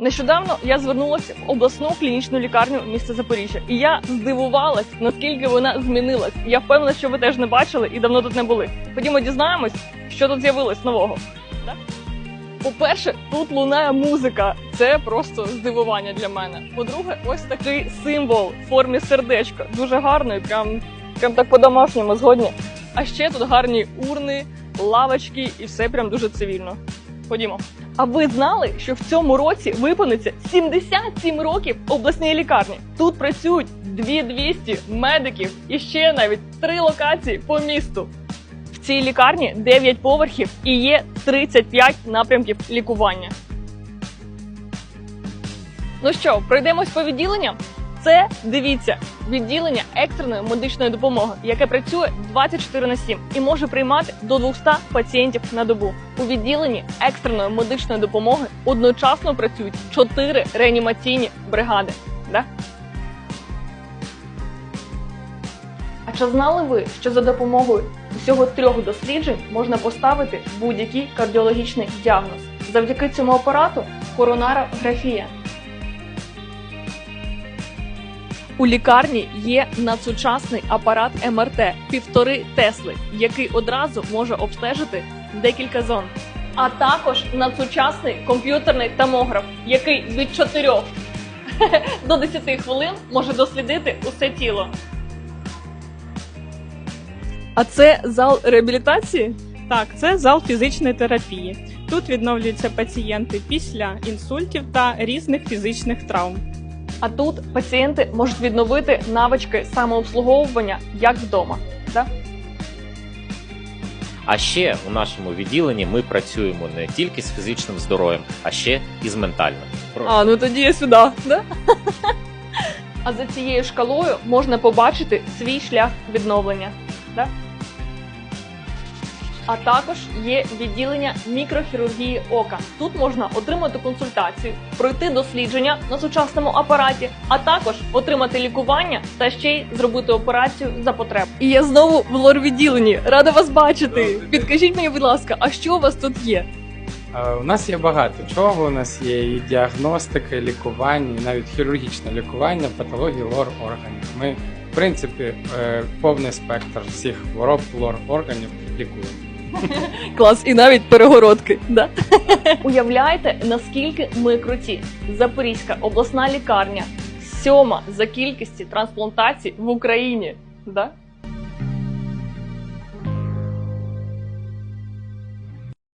Нещодавно я звернулася в обласну клінічну лікарню міста Запоріжжя, і я здивувалась, наскільки вона змінилась. Я впевнена, що ви теж не бачили і давно тут не були. Ходімо дізнаємось, що тут з'явилось нового. По-перше, тут лунає музика. Це просто здивування для мене. По-друге, ось такий символ в формі сердечка. Дуже гарний, прям, прям так по-домашньому згодні. А ще тут гарні урни, лавочки і все прям дуже цивільно. Ходімо. А ви знали, що в цьому році виповниться 77 років обласній лікарні? Тут працюють 2200 медиків і ще навіть три локації по місту. В цій лікарні 9 поверхів і є 35 напрямків лікування. Ну що, пройдемось по відділенням? Це дивіться відділення екстреної медичної допомоги, яке працює 24 на 7 і може приймати до 200 пацієнтів на добу. У відділенні екстреної медичної допомоги одночасно працюють 4 реанімаційні бригади. Да? А чи знали ви, що за допомогою усього трьох досліджень можна поставити будь-який кардіологічний діагноз? Завдяки цьому апарату коронарографія. У лікарні є надсучасний апарат МРТ півтори Тесли, який одразу може обстежити декілька зон. А також надсучасний комп'ютерний томограф, який від 4 до 10 хвилин може дослідити усе тіло. А це зал реабілітації? Так, це зал фізичної терапії. Тут відновлюються пацієнти після інсультів та різних фізичних травм. А тут пацієнти можуть відновити навички самообслуговування як вдома. Да? А ще у нашому відділенні ми працюємо не тільки з фізичним здоров'ям, а ще і з ментальним. Прошу. А, ну тоді я сюди, да? А за цією шкалою можна побачити свій шлях відновлення. Да? А також є відділення мікрохірургії ока. Тут можна отримати консультацію, пройти дослідження на сучасному апараті, а також отримати лікування та ще й зробити операцію за потреб. І я знову в лор-відділенні. Рада вас бачити. Підкажіть мені, будь ласка, а що у вас тут є? У нас є багато чого. У нас є і діагностика, і лікування, і навіть хірургічне лікування, патології лор органів. Ми, в принципі, е, повний спектр всіх хвороб лор органів лікуємо. Клас, і навіть перегородки. Да? Уявляєте, наскільки ми круті? Запорізька обласна лікарня сьома за кількістю трансплантацій в Україні. Да?